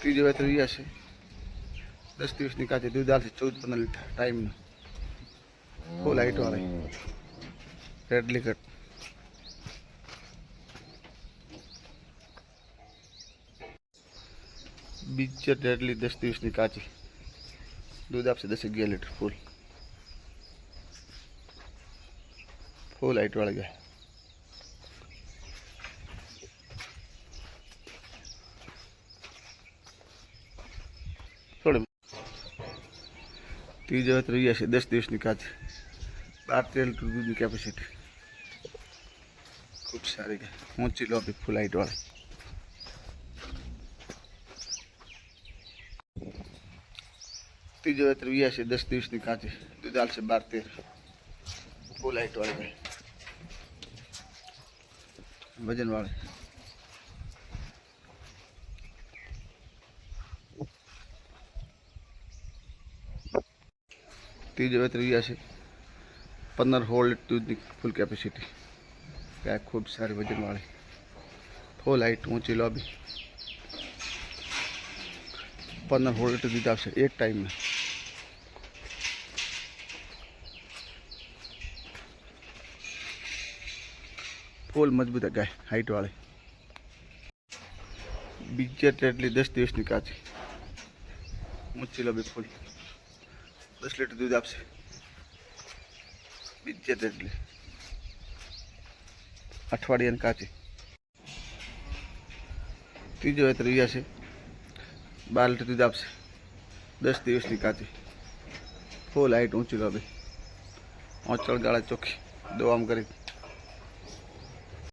ત્રીજો વેતર રહ્યા છે. દસ દિવસની કાચી દૂધ આવશે ચૌદ પંદર લીટર ટાઈમનું ફૂલ હાઈટ વાળી. રેડ લીકટ બીજર ડેડલી દસ દિવસની કાચી. દૂધ આપશે દસ અગિયાર લીટર, ફૂલ. ફૂલ હાઈટ ગયા ગાય. ત્રીજો વેતર રહ્યા છે દસ દિવસની કાચી બાર તેર લીટર દૂધની કેપેસિટી ખૂબ સારી ગાય ઊંચી લોબી ફૂલ હાઈટ વાળી ત્રીજો વેતર વ્યા છે દસ દિવસની કાચી દૂધ હાલશે બાર તેર ફૂલ હાઈટ વાળી ગાય વજન વાળી ત્રીજો વેતર વ્યા છે. પંદર હોલ્ડ દૂધની ફૂલ કેપેસિટી ગાય ખૂબ સારી વજનવાળી ફૂલ હાઈટ ઊંચી લોબી પંદર હોલ્ડ લીટર દૂધ આવશે એક ટાઈમમાં ફૂલ મજબૂત ગાય હાઈટવાળી બીજે એટલી દસ દિવસની કાચી. ઊંચી લોબી ફૂલ દસ લીટર દૂધ આપશે. બીજે એટલી અઠવાડિયાની કાચી. ત્રીજો વેતર રહ્યા છે બાર લીટર દૂધ આપશે. દસ દિવસની કાચી. ફૂલ હાઈટ ઊંચી લોબી ઓચળ ગાળા ચોખ્ખી. દવામ કરી.